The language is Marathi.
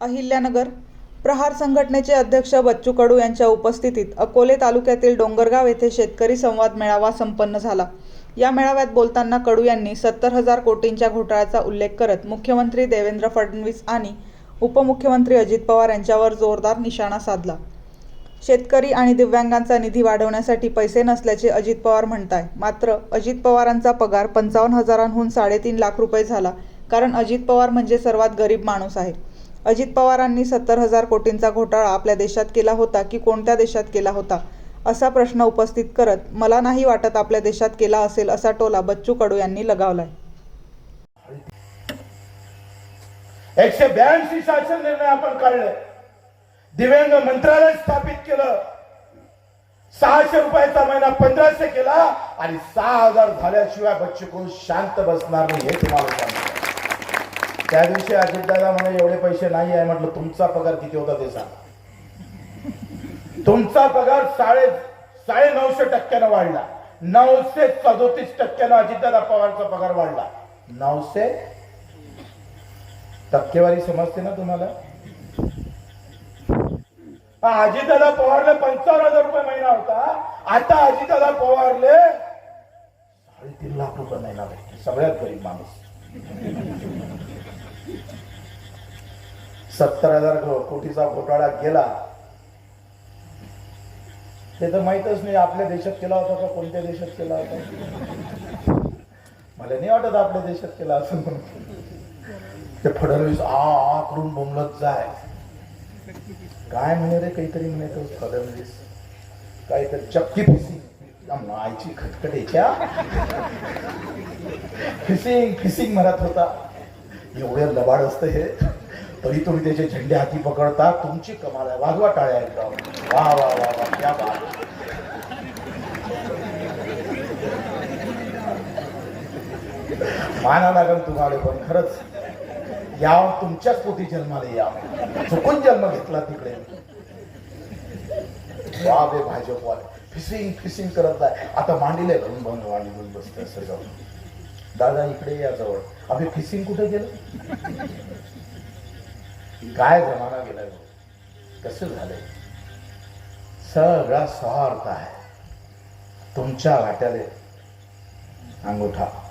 अहिल्यानगर प्रहार संघटनेचे अध्यक्ष बच्चू कडू यांच्या उपस्थितीत अकोले तालुक्यातील डोंगरगाव येथे शेतकरी संवाद मेळावा संपन्न झाला. या मेळाव्यात बोलताना कडू यांनी सत्तर हजार कोटींच्या घोटाळ्याचा उल्लेख करत मुख्यमंत्री देवेंद्र फडणवीस आणि उपमुख्यमंत्री अजित पवार यांच्यावर जोरदार निशाणा साधला. शेतकरी आणि दिव्यांगांचा निधी वाढवण्यासाठी पैसे नसल्याचे अजित पवार म्हणताय. मात्र अजित पवारांचा पगार पंचावन्न हजारांहून साडेतीन लाख रुपये झाला कारण अजित पवार म्हणजे सर्वात गरीब माणूस आहे. अजित पवारांनी सत्तर हजार कोटींचा घोटाळा आपल्या देशात केला होता की कोणत्या देशात केला होता? असा प्रश्न उपस्थित करत मला नाही वाटत आपल्या देशात केला असेल असा टोला बच्चू कडू यांनी लगावलाय. एकशे ब्याऐंशी शासन निर्णय आपण काढले. दिव्यांग मंत्रालय स्थापित केलं. सहाशे रुपयाचा महिना पंधराशे केला आणि सहा हजार झाल्याशिवाय बच्चू कडू शांत बसणार नाही हे तुम्हाला सांगितलं त्या दिवशी अजितदादा म्हणे एवढे पैसे नाही आहे. म्हटलं तुमचा पगार किती होता ते सांग. तुमचा पगार साडे साडे नऊशे टक्क्यानं वाढला. नऊशे सदोतीस टक्क्यानं अजितदादा पवारचा पगार वाढला. नऊशे टक्केवारी समजते ना तुम्हाला? अजितदादा पवारले पंचावन्न हजार रुपये महिना होता. आता अजितदादा पवारले साडेतीन लाख रुपये महिना भेटते सगळ्यात गरीब माणूस. सत्तर हजार कोटीचा घोटाळा केला ते तर माहितच नाही आपल्या देशात केला होता का कोणत्या देशात केला होता? मला नाही वाटत आपल्या देशात केला असं म्हणून. ते फडणवीस आ आ करून बोंबलत जाय. काय म्हणे रे काहीतरी म्हणे तो फडणवीस? काहीतरी चक्की फिसिंग. आईची खटखटेच्या फिसिंग फिसिंग म्हणत होता. एवढे लबाड असतं हे. तरी तुम्ही त्याचे झेंडे हाती पकडता तुमची कमाल आहे. वाजवा टाळ्या एकदम. वा वा वा वा. क्या बात. माना लागल तुम्हाला पण खरंच. याव तुमच्याच पोटी जन्माला या. चुकून जन्म घेतला तिकडे. वा बे भाजपवाले. फिसिंग फिसिंग करत आहे आता मांडीला घालून भाऊन मांडी घेऊन बसते सगळं दादा इकडे या जवळ. आम्ही फिसिंग कुठे गेलं? काय जमाना गेलाय कसं झालंय? सगळा स्वार्थ आहे. तुमच्या वाट्याले अंगोठा.